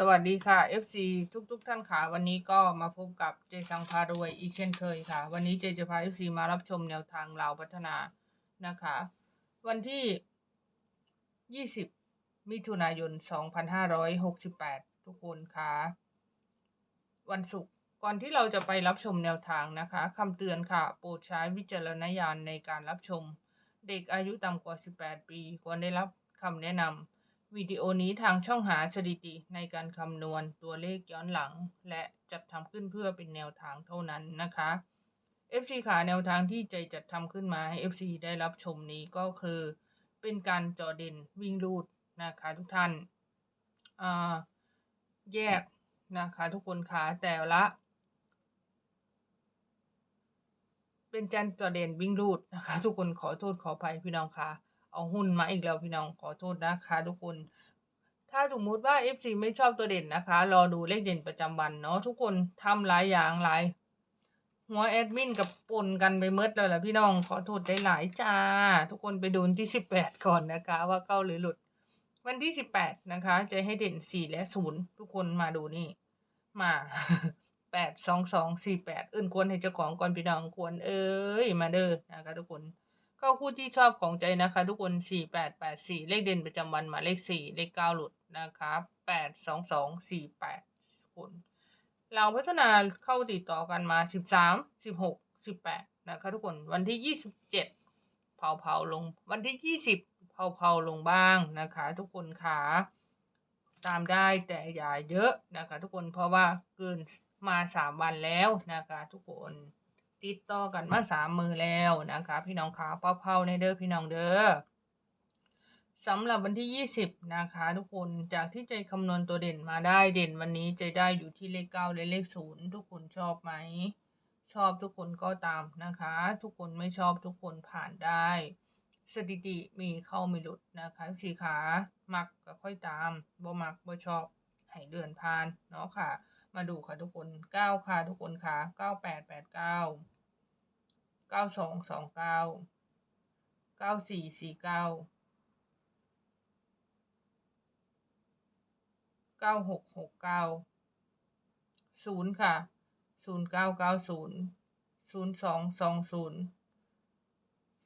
สวัสดีค่ะ FC ทุกทุกๆท่านค่ะ วันนี้ก็มาพบกับเจสังพารวยอีกเช่นเคยค่ะ วันนี้เจจะพา FC มารับชมแนวทางลาวพัฒนานะคะ วันที่ 20 มิถุนายน 2568 ทุกคนค่ะ วันศุกร์ก่อนที่เราจะไปรับชมแนวทางนะคะคำเตือนค่ะ โปรดใช้วิจารณญาณในการรับชม เด็กอายุต่ำกว่า 18 ปี ควรได้รับคำแนะนำ วิดีโอนี้ทางช่องหาสถิติในการคำนวณตัวเลขย้อนหลัง และจัดทำขึ้นเพื่อเป็นแนวทางเท่านั้นนะคะ FC ขาแนวทางที่ใจจัดทำขึ้นมาให้ FC ได้รับชมนี้ก็คือ เป็นการจอเด่นวิ่งรูดนะคะทุกท่านาแยกนะคะทุกคนคะแต่ละ เป็นจันจอเด่นวิ่งรูดนะคะ ทุกคนขอโทษขออภัยพี่น้องค่ะ เอาหุ้นมาอีกแล้วพี่น้องขอโทษนะคะทุกคน ถ้าสมมุติว่า FC ไม่ชอบตัวเด่นนะคะ รอดูเลขเด่นประจำวันเนาะทุกคนทำหลายอย่างหลายหัวแอดมินกับปนกันไปเมดเลยล่ะพี่น้องขอโทษได้หลายจ้า ทุกคนไปดูที่สิบแปดก่อนนะคะ ว่าเข้าหรือหลุด วันที่สิบแปดนะคะ จะให้เด่นสี่และศูนย์ทุกคนมาดูนี่ มาแปดสองสองสี่แปดอื่นควรให้เจ้าของก่อนพี่น้องควรเอ้ยมาเด้อนะคะทุกคน เข้าคู่ที่ชอบของใจนะคะ ทุกคนสี่แปดแปดสี่เลขเด่นประจำวันมาเลขสี่เลขเก้าหลุดนะคะแปดสองสองสี่แปดคนเราพัฒนาเข้าติดต่อกันมาสิบสามสิบหกสิบแปดนะคะทุกคนวันที่ยี่สิบเจ็ดเผาเผาๆลงวันที่ยี่สิบเผาเผาๆลงบ้างนะคะ ทุกคนค่ะตามได้แต่อย่าเยอะนะคะ ทุกคนเพราะว่าเกินมาสามวันแล้วนะคะ ทุกคน ติดต่อกันมาสามมือแล้วนะคะ พี่น้องขาเผาเผาๆในเด้อพี่น้องเด้อสำหรับวันที่ 20 นะคะ ทุกคนจากที่ใจคำนวณตัวเด่นมาได้เด่นวันนี้ใจได้อยู่ที่เลขเก้าและเลขศูนย์ทุกคนชอบไหม ชอบทุกคนก็ตามนะคะ ทุกคนไม่ชอบทุกคนผ่านได้ สถิติมีเข้าไม่หลุดนะคะสีขามักก็ค่อยตามบ่มักบ่ชอบให้เดือนผ่านเนาะค่ะ มาดูค่ะทุกคนเก้าค่ะทุกคนค่ะเก้าแปดแปดเก้าเก้าสองสองเก้าเก้าสี่สี่เก้าเก้าหกหกเก้าศูนย์ค่ะศูนย์เก้าเก้าศูนย์ศูนย์สองสองศูนย์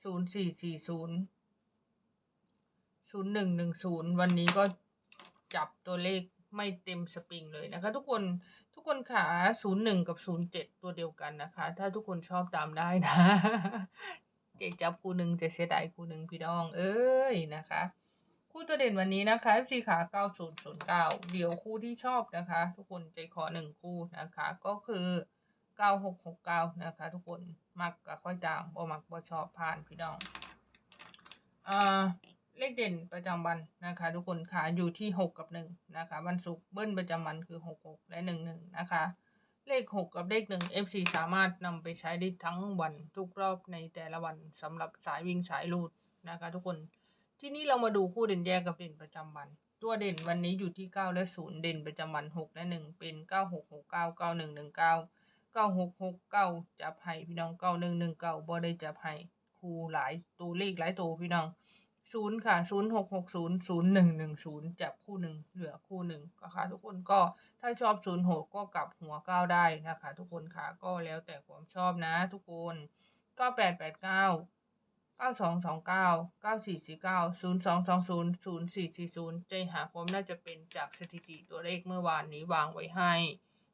ศูนย์สี่สี่ศูนย์ศูนย์หนึ่งหนึ่งศูนย์วันนี้ก็จับตัวเลข ไม่เต็มสปริงเลยนะคะ ทุกคนทุกคนขาศูนย์หนึ่งกับศูนย์เจ็ดตัวเดียวกันนะคะ ถ้าทุกคนชอบตามได้นะ เจ๊จับคู่หนึ่งจะเสียดายคู่หนึ่งพี่น้อง เอ้ยนะคะ คู่ตัวเด่นวันนี้นะคะ FC ขา9009เดี๋ยวคู่ที่ชอบนะคะ ทุกคนใจขอหนึ่งคู่นะคะ ก็คือ9669นะคะ ทุกคนมักก็ค่อยตามบ่มักบ่ชอบผ่านพี่น้องอ่า เลขเด่นประจำวันนะคะ ทุกคนขาอยู่ที่ 6 กับ1นะคะวันศุกร์เบิ้ลประจำวันคือ 66 และ 11 นะคะ เลข 6 กับเลข 1 FC สามารถนำไปใช้ได้ทั้งวันทุกรอบในแต่ละวันสำหรับสายวิ่งสายรูดนะคะ ทุกคนที่นี่เรามาดูคู่เด่นแยกกับเด่นประจำวัน ตัวเด่นวันนี้อยู่ที่ 9 และ 0 เด่นประจำวัน 6 และ 1 เป็น 9 6 6 9 9 1 1 9 9 6 6 9จับให้พี่น้อง 9 1 1 9บ่ได้จับให้คู่หลายตัวเลขหลายตัวพี่น้อง 0ค่ะ0 6 6 0 0 1 1 0จับคู่หนึ่งเหลือคู่หนึ่งนะคะทุกคนก็ถ้าชอบ0 6ก็กลับหัว9ได้นะคะ ทุกคนค่ะก็แล้วแต่ความชอบนะทุกคน9889เก้าสองสองเก้าเก้าสี่สี่เก้าศูนย์สองสองศูนย์ศูนย์สี่สี่ศูนย์ใจหาความน่าจะเป็นจากสถิติตัวเลขเมื่อวานนี้วางไว้ให้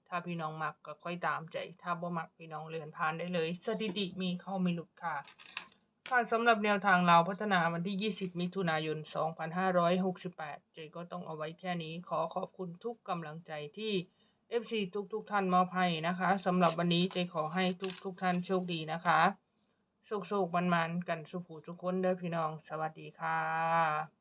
ถ้าพี่น้องมักก็ค่อยตามใจ ถ้าบ่มักพี่น้องเลือนผ่านได้เลย สถิติมีเข้าไม่หลุดค่ะ ค่ะสำหรับแนวทางเราพัฒนาวันที่ 20 มิถุนายน 2568 เจก็ต้องเอาไว้แค่นี้ ขอขอบคุณทุกกำลังใจที่ FC ทุกทุกท่านมอบให้นะคะสำหรับวันนี้เจขอให้ทุกทุกท่านโชคดีนะคะสุขๆมันมันกันสุขูทุกคนเด้อพี่น้อง สวัสดีค่ะ